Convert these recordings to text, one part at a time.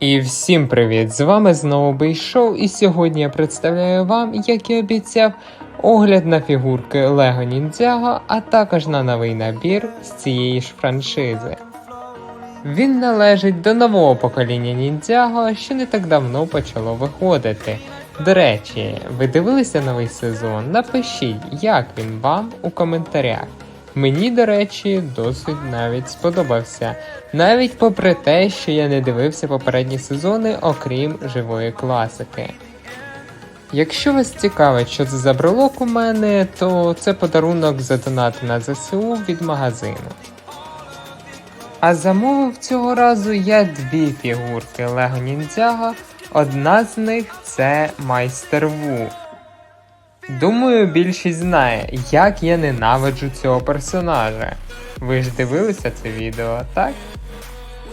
І всім привіт! З вами знову Бейшоу, і сьогодні я представляю вам, як і обіцяв, огляд на фігурки Lego Ninjago, а також на новий набір з цієї ж франшизи. Він належить до нового покоління Ніндзяго, що не так давно почало виходити. До речі, ви дивилися новий сезон? Напишіть, як він вам у коментарях. Мені, до речі, досить навіть сподобався. Навіть попри те, що я не дивився попередні сезони, окрім живої класики. Якщо вас цікавить, що це за брелок у мене, то це подарунок за донати на ЗСУ від магазину. А замовив цього разу я дві фігурки Lego Ninjago. Одна з них це Майстер Ву. Думаю, більшість знає, як я ненавиджу цього персонажа. Ви ж дивилися це відео, так?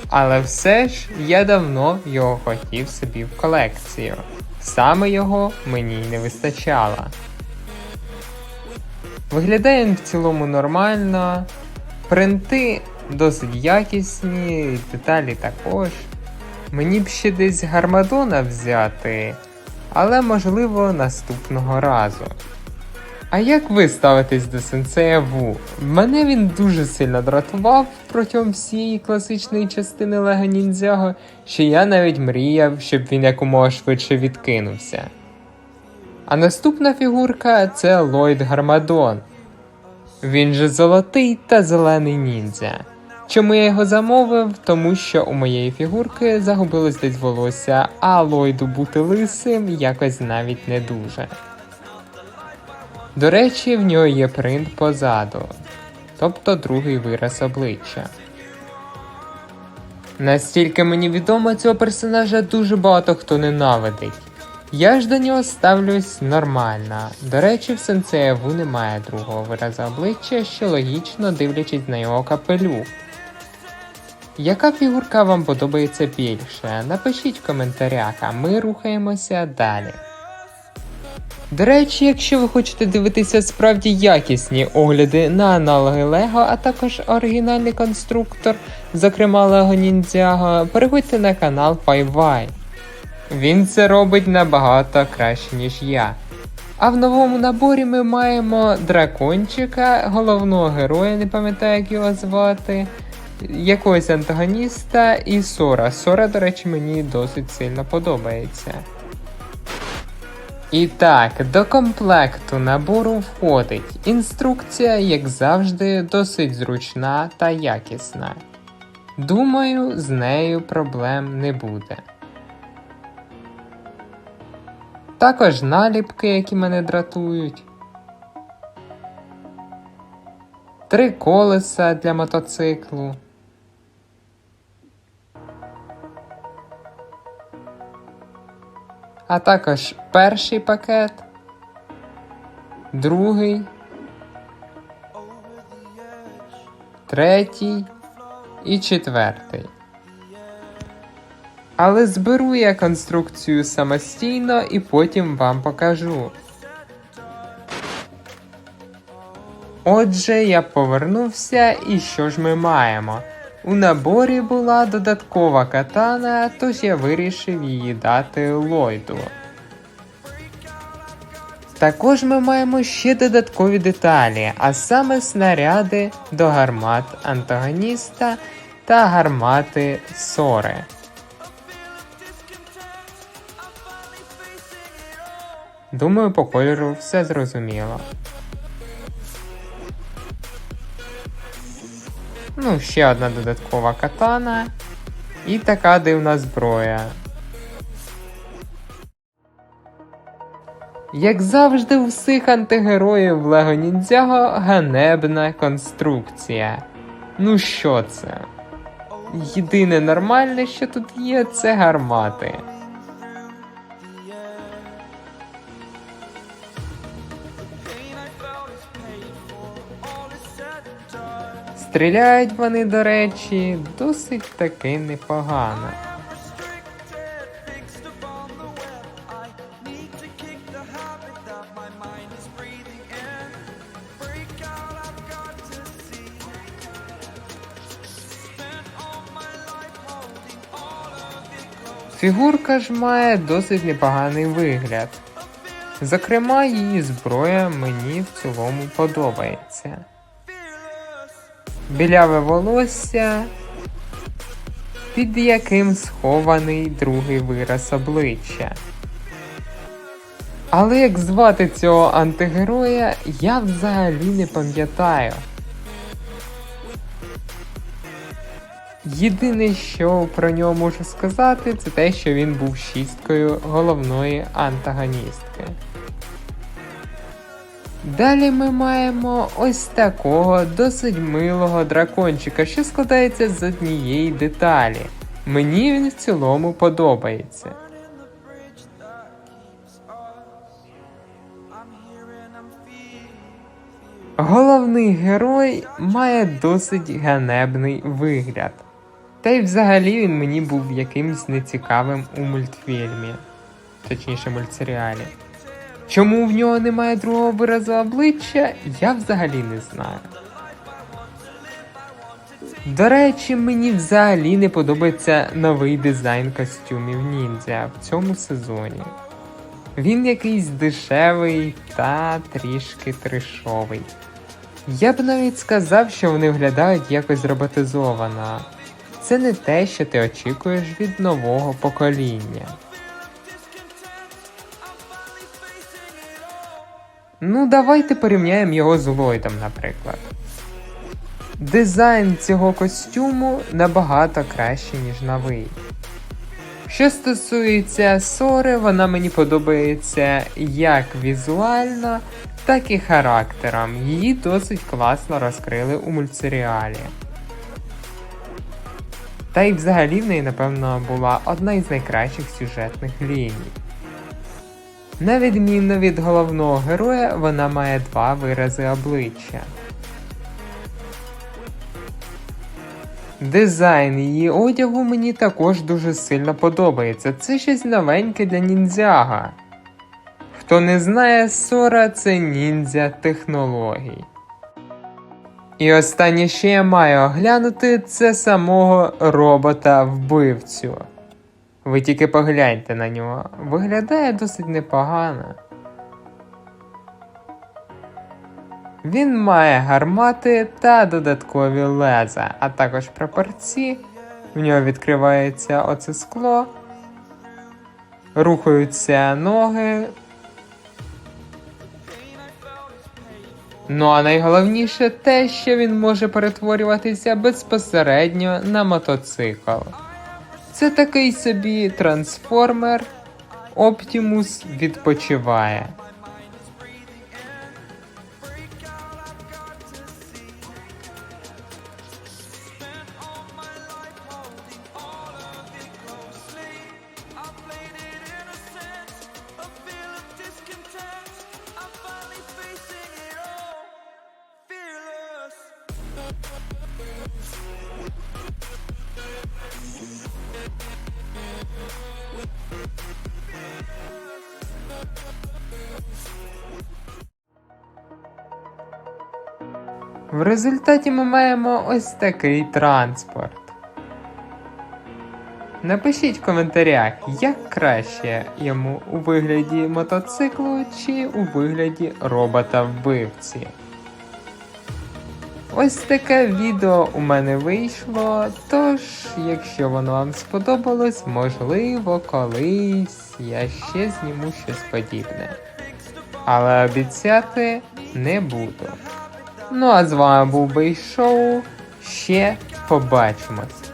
Але все ж я давно його хотів собі в колекцію. Саме його мені не вистачало. Виглядає він в цілому нормально. Принти досить якісні, деталі також. Мені б ще десь гармадона взяти, але можливо наступного разу. А як ви ставитесь до сенсея Ву? Мене він дуже сильно дратував протягом всієї класичної частини Лего Ніндзяго, що я навіть мріяв, щоб він якомога швидше відкинувся. А наступна фігурка це Ллойд Гармадон. Він же золотий та зелений ніндзя. Чому я його замовив? Тому що у моєї фігурки загубилось десь волосся, а Ллойду бути лисим якось навіть не дуже. До речі, в нього є принт позаду, тобто другий вираз обличчя. Настільки мені відомо, цього персонажа дуже багато хто ненавидить. Я ж до нього ставлюсь нормально. До речі, в сенсея Ву немає другого виразу обличчя, що логічно дивлячись на його капелюх. Яка фігурка вам подобається більше? Напишіть в коментарях, а ми рухаємося далі. До речі, якщо ви хочете дивитися справді якісні огляди на аналоги Лего, а також оригінальний конструктор, зокрема Lego Ninjago, переходьте на канал 5Y. Він це робить набагато краще, ніж я. А в новому наборі ми маємо дракончика, головного героя, не пам'ятаю, як його звати, якогось антагоніста і Сора. Сора, до речі, мені досить сильно подобається. І так, до комплекту набору входить інструкція, як завжди, досить зручна та якісна. Думаю, з нею проблем не буде. Також наліпки, які мене дратують. Три колеса для мотоциклу. А також перший пакет, другий, третій і четвертий. Але зберу я конструкцію самостійно і потім вам покажу. Отже, я повернувся, і що ж ми маємо? У наборі була додаткова катана, тож я вирішив її дати Ллойду. Також ми маємо ще додаткові деталі, а саме снаряди до гармат антагоніста та гармати Сори. Думаю, по кольору все зрозуміло. Ну, ще одна додаткова катана. І така дивна зброя. Як завжди, у всіх антигероїв Лего Ніндзяго ганебна конструкція. Ну що це? Єдине нормальне, що тут є, це гармати. Стріляють вони, до речі, досить таки непогано. Фігурка ж має досить непоганий вигляд. Зокрема, її зброя мені в цілому подобається. Біляве волосся, під яким схований другий вираз обличчя. Але як звати цього антигероя, я взагалі не пам'ятаю. Єдине, що про нього можу сказати, це те, що він був шісткою головної антагоністки. Далі ми маємо ось такого досить милого дракончика, що складається з однієї деталі. Мені він в цілому подобається. Головний герой має досить ганебний вигляд. Та й взагалі він мені був якимсь нецікавим у мультфільмі, точніше мультсеріалі. Чому в нього немає другого виразу обличчя, я взагалі не знаю. До речі, мені взагалі не подобається новий дизайн костюмів ніндзя в цьому сезоні. Він якийсь дешевий та трішки тришовий. Я б навіть сказав, що вони виглядають якось роботизовано. Це не те, що ти очікуєш від нового покоління. Ну, давайте порівняємо його з Ллойдом, наприклад. Дизайн цього костюму набагато краще, ніж новий. Що стосується Сори, вона мені подобається як візуально, так і характером. Її досить класно розкрили у мультсеріалі. Та й взагалі в неї, напевно, була одна із найкращих сюжетних ліній. На відміну від головного героя, вона має два вирази обличчя. Дизайн її одягу мені також дуже сильно подобається. Це щось новеньке для ніндзяга. Хто не знає, Сора це ніндзя технологій. І останнє, що я маю оглянути, це самого робота-вбивцю. Ви тільки погляньте на нього. Виглядає досить непогано. Він має гармати та додаткові леза, а також прапорці. В нього відкривається оце скло, рухаються ноги. Ну а найголовніше те, що він може перетворюватися безпосередньо на мотоцикл. Це такий собі трансформер. Оптімус відпочиває. В результаті ми маємо ось такий транспорт. Напишіть в коментарях, як краще йому у вигляді мотоциклу чи у вигляді робота-вбивці. Ось таке відео у мене вийшло, тож, якщо воно вам сподобалось, можливо, колись я ще зніму щось подібне. Але обіцяти не буду. Ну а з вами був Бейшоу. Ще побачимось.